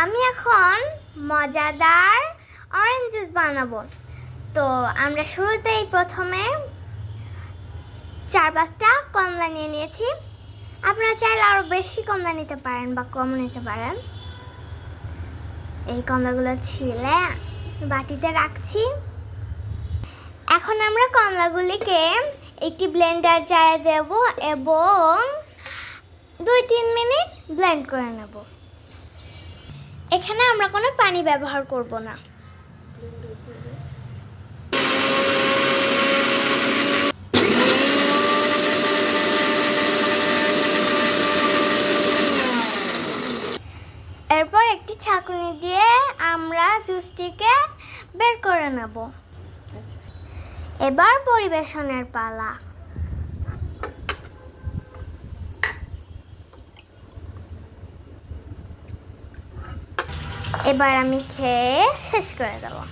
আমি এখন মজাদার অরেঞ্জ জুস বানাবো। তো আমরা শুরুতেই প্রথমে চার পাঁচটা কমলা নিয়ে নিয়েছি। আপনারা চাইলে আরও বেশি কমলা নিতে পারেন বা কম নিতে পারেন। এই কমলাগুলো ছিলে বাটিতে রাখছি। এখন আমরা কমলাগুলিকে একটি ব্লেন্ডার জারে দেব এবং দুই তিন মিনিট ব্লেন্ড করে নেব। এখানে আমরা কোনো পানি ব্যবহার করব না। এরপর একটি ছাঁকুনি দিয়ে আমরা জুসটিকে বের করে নেব। এবার পরিবেশনের পালা। এবার আমি খেয়ে শেষ করে দেবো।